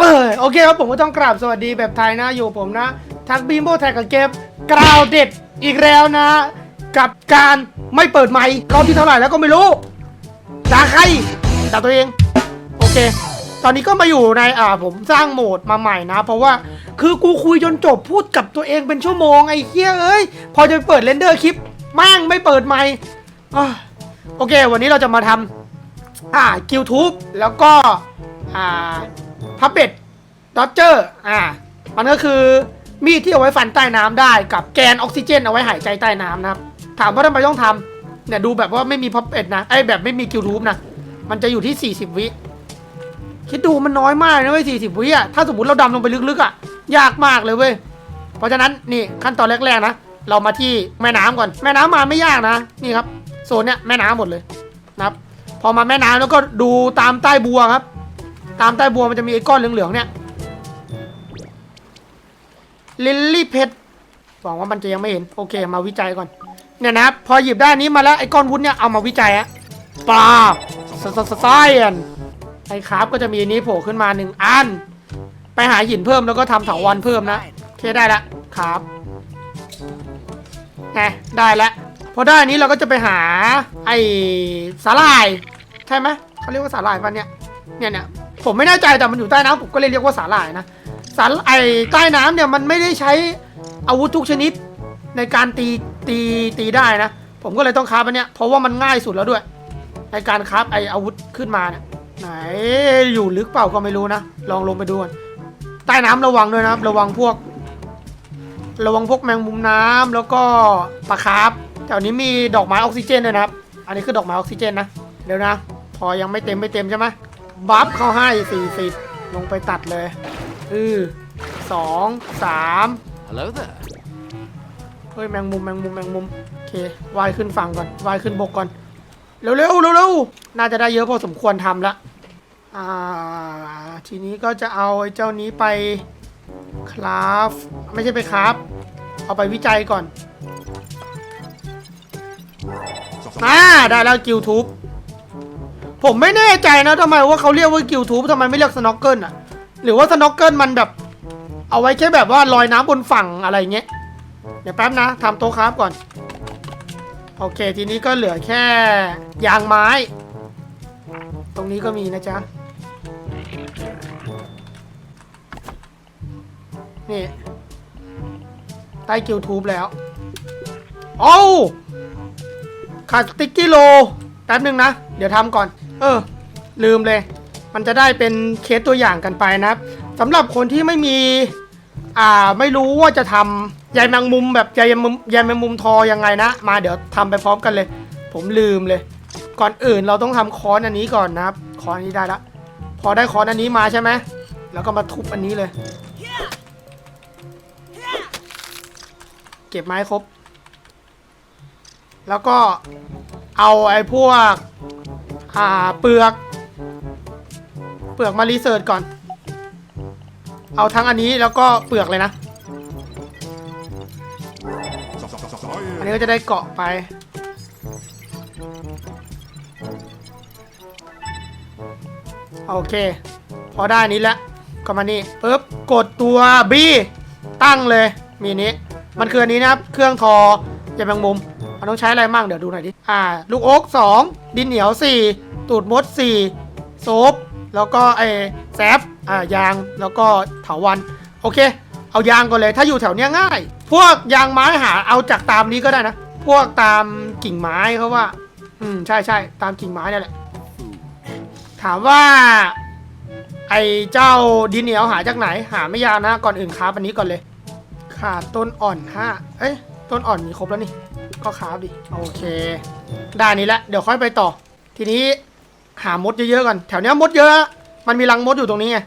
เออโอเคครับผมก็ต้องกราบสวัสดีแบบไทยนะอยู่ผมนะ ทักบีมโบแท็กกับเกมกราวเด็ดอีกแล้วนะ กับการไม่เปิดไมค์รอบที่เท่าไหร่แล้วก็ไม่รู้ด่าใครด่าตัวเอง โอเค ตอนนี้ก็มาอยู่ในอ่าผมสร้างโหมดมาใหม่นะ เพราะว่าคือกูคุยจนจบพูดกับตัวเองเป็นชั่วโมงไอ้เหี้ยเอ้ยพอจะเปิดเรนเดอร์คลิปมั่งไม่เปิดไมค์อ่โอเค วันนี้เราจะมาทำอ่าคิวทูบแล้วก็อ่าพับเป็ด ดอ d เจอร์อ่ามันก็คือมีดที่เอาไว้ฟันใต้น้ำได้กับแกนออกซิเจนเอาไว้หายใจใต้น้ำนะครับ ถามว่าทำไมต้องทำเนี่ยดูแบบว่าไม่มีพับเป็ดนะไอ้แบบไม่มีคิวทูบนะ มันจะอยู่ที่ 40 วิ คิดดูมันน้อยมากนะเว้ย40 วิอะถ้าสมมติเราดำลงไปลึกๆอะยากมากเลยเว้ย เพราะฉะนั้นนี่ขั้นตอนแรกๆนะ เรามาที่แม่น้ำก่อน แม่น้ำมาไม่ยากนะ นี่ครับโซนเนี้ยแม่น้ำหมดเลยนะครับ พอมาแม่น้ำแล้วก็ดูตามใต้บัวครับ ตามใต้บัวมันจะมีไอ้ก้อนเหลืองๆเนี่ย ลิลลี่เพชรหวังว่ามันจะยังไม่เห็น โอเค มาวิจัยก่อน เนี่ยนะ พอหยิบได้นนี้มาแล้ว ไอ้ก้อนวุ้นเนี่ย เอามาวิจัยอะปลาสสสไซเอนไอ้คราฟก็จะมีนี้โผล่ขึ้นมาหนึ่งอัน ไปหาหินเพิ่มแล้วก็ทำเถาวันเพิ่มนะโอเคได้ละครับไงได้ล้วพอได้อันนี้เราก็จะไปหาไอ้สาหร่าย ใช่ไหมเขาเรียกว่าสาหร่ายปันเนี่ยเนี่ยเนี่ยผมไม่แน่ใจแต่มันอยู่ใต้น้ำผมก็เลยเรียกว่าสาหร่ายนะ สาไอ้ใต้น้ำเนี่ยมันไม่ได้ใช้อาวุธทุกชนิดในการตีตีตีได้นะ ผมก็เลยต้องคราฟอันเนี้ยเพราะว่ามันง่ายสุดแล้วด้วย ในการคราฟไออาวุธขึ้นมาเนี่ยไหนอยู่ลึกเปล่าก็ไม่รู้นะ ลองลงไปดูก่อนใต้น้ำระวังด้วยนะครับ ระวังพวก ระวังพวกแมงมุมน้ำแล้วก็ปลาคาร์ฟแถวนี้มีดอกไม้ออกซิเจนด้วยนะครับ อันนี้คือดอกไม้ออกซิเจนนะเดี๋ยวนะ พอยังไม่เต็มไม่เต็มใช่ไหมบัฟเข้าให้สี่สิบลงไปตัดเลย อือสองสาม Hello there. เฮ้ยแมงมุมแมงมุมแมงมุมโอเคว่ายขึ้นฝั่งก่อนว่ายขึ้นบกก่อน เร็วเร็วเร็วเร็วน่าจะได้เยอะพอสมควรทำละอ่าทีนี้ก็จะเอาไอ้เจ้านี้ไปคราฟไม่ใช่ไปคราฟเอาไปวิจัยก่อนอ่าได้แล้วกิลทูบผมไม่แน่ใจนะทำไมว่าเขาเรียกว่ากิลทูบทำไมไม่เรียกสโนว์เกิลอะ หรือว่าสโนว์เกิลมันแบบ เอาไว้แค่แบบว่าลอยน้ำบนฝั่งอะไรเงี้ย เดี๋ยวแป๊บนะทำโต๊ะครับก่อน โอเค ทีนี้ก็เหลือแค่ยางไม้ ตรงนี้ก็มีนะจ๊ะ นี่ ใต้กิวทูบแล้ว โอ้ขาดสติ๊กกี้โล แป๊บหนึ่งนะ เดี๋ยวทำก่อน เออ ลืมเลย มันจะได้เป็นเคสตัวอย่างกันไปนะครับสำหรับคนที่ไม่มีอ่าไม่รู้ว่าจะทำใยแมงมุมแบบใยแมงมุมใยแมงมุมทอยังไงนะ มาเดี๋ยวทำไปพร้อมกันเลย ผมลืมเลย ก่อนอื่นเราต้องทำค้อนอันนี้ก่อนนะครับค้อนอันนี้ได้ละ พอได้ค้อนอันนี้มาใช่ไหมแล้วก็มาทุบอันนี้เลย เก็บไม้ครบ แล้วก็เอาไอ้พวกอ่าเปลือก ปลือกมารีเสิร์ชก่อน เอาทั้งอันนี้แล้วก็เปลือกเลยนะ อันนี้ก็จะได้เกาะไป โอเค พอได้นี้แล้วก็มานี่ปึ๊บกดตัว B ตั้งเลย มีนี้ มันคืออันนี้นะครับ เครื่องทอจะแมงมุมมันต้องใช้อะไรมั่งเดี๋ยวดูหน่อยดิ อ่า ลูกโอ๊ก2 ดินเหนียว 4 ตูดมด 4 โซฟ แล้วก็ไอ้แซฟอ่ายางแล้วก็เถาวันโอเค เอายางก่อนเลยถ้าอยู่แถวเนี้ยง่าย พวกยางไม้หาเอาจากตามนี้ก็ได้นะ พวกตามกิ่งไม้เขาว่า อืมใช่ใช่ตามกิ่งไม้นั่นแหละถามว่า ไอ้เจ้าดินเหนียวหาจากไหนหาไม่ยากนะ ก่อนอื่นคาฟอันนี้ก่อนเลยขาดต้นอ่อนห้าเอ้ยต้นอ่อนมีครบแล้วนี่ ก็คาฟดิโอเค ได้นี้แล้วเดี๋ยวค่อยไปต่อ ทีนี้ หามดเยอะๆก่อน แถวเนี้ยมดเยอะ มันมีรังมดอยู่ตรงนี้ไง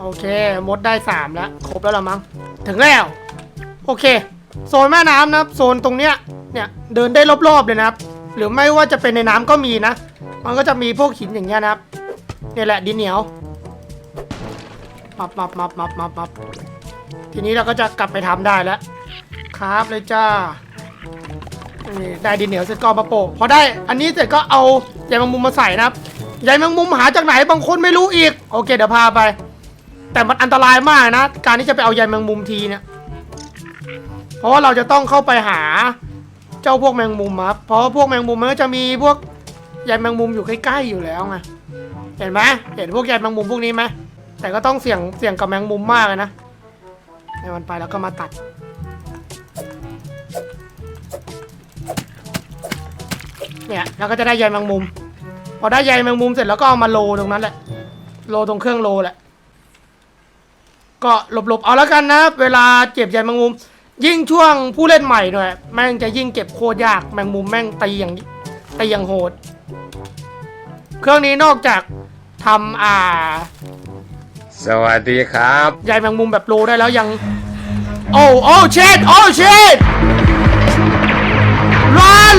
โอเค มดได้สามแล้ว ครบแล้วละมั้ง ถึงแล้ว โอเค โซนแม่น้ำนะครับ โซนตรงเนี้ย เนี่ย เดินได้รอบๆเลยนะครับ หรือไม่ว่าจะเป็นในน้ำก็มีนะ มันก็จะมีพวกหินอย่างเงี้ยนะครับเนี่ยแหละดินเหนียวมับมับมับมับมับมับทีนี้เราก็จะกลับไปทำได้แล้ว ครับเลยจ้า นี่ได้ดินเหนียวเสร็จก็เอามาโปะพอได้อันนี้เสร็จก็เอาใยแมงมุมมาใส่นะครับใยแมงมุมหาจากไหนบางคนไม่รู้อีก โอเคเดี๋ยวพาไป แต่มันอันตรายมากนะ การที่จะไปเอาใยแมงมุมทีเนี่ย เพราะว่าเราจะต้องเข้าไปหาเจ้าพวกแมงมุมครับเพราะาพวกแมงมุมมันก็จะมีพวกใยแมงมุมอยู่ใกล้ๆอยู่แล้วไงเห็นไหมเห็นพวกใยแมงมุมพวกนี้ไหมแต่ก็ต้องเสี่ยงเสี่ยงกับแมงมุมมากเลยนะในวันไปแล้วก็มาตัด เนี่ยเราก็จะได้ใยแมงมุม พอได้ใยแมงมุมเสร็จแล้วก็เอามาโลตรงนั้นแหละ โลตรงเครื่องโลแหละ ก็หลบๆเอาแล้วกันนะ เวลาเก็บใยแมงมุม ยิ่งช่วงผู้เล่นใหม่หน่อยแม่งจะยิ่งเก็บโคตรยากแมงมุมแม่งตีอย่างตีอย่างโหด เครื่องนี้นอกจากทำอ่า สวัสดีครับ ใยแมงมุมแบบโลได้แล้วยัง โอ้โอ้เชดโอ้เชดรัน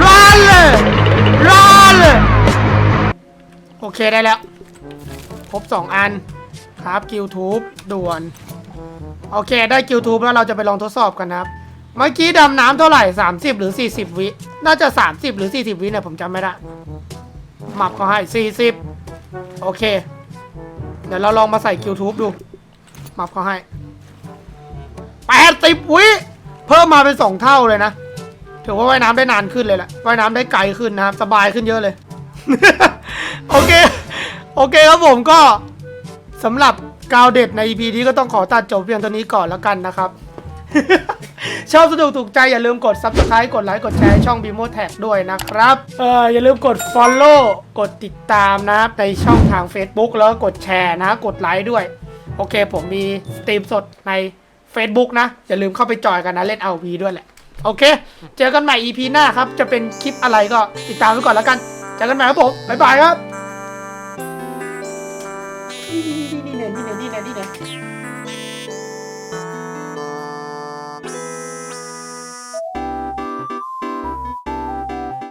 รันรันโอเคได้แล้ว ครบสองอันครับกิวทูบด่วน โอเคได้กิวทูบแล้วเราจะไปลองทดสอบกันนะครับ เมื่อกี้ดำน้ำเท่าไหร่ 30 หรือ 40 วิ น่าจะ 30 หรือ 40 วิเนี่ยผมจำไม่ได้หมับเขาให้ 40 โอเค เดี๋ยวเราลองมาใส่กิวทูบดูหมับเขาให้แปดสิบวิ เพิ่มมาเป็นสองเท่าเลยนะ ถือว่าว่ายน้ำได้นานขึ้นเลยแหละว่ายน้ำได้ไกลขึ้นนะครับสบายขึ้นเยอะเลย โอเค โอเคครับผมก็สำหรับกาวเด็ดใน EP นี้ก็ต้องขอตัดจบเพียงเท่านี้ก่อนแล้วกันนะครับ ชอบสนุกถูกใจอย่าลืมกด subscribe กดไลค์กดแชร์ช่อง b ีโมแท็กด้วยนะครับเอออย่าลืมกด follow กดติดตามนะครับในช่องทาง Facebook แล้วก็กดแชร์นะ กดไลค์ด้วย โอเค ผมมีสตรีมสดใน Facebook นะ อย่าลืมเข้าไปจอยกันนะ เล่น LV ด้วยแหละ โอเค เจอกันใหม่ EP หน้าครับ จะเป็นคลิปอะไรก็ติดตามไว้ก่อนแล้วกัน เจอกันใหม่ครับผม บ๊ายบายครับ นี่นี่นี่นี่นี่นี่นี่นี่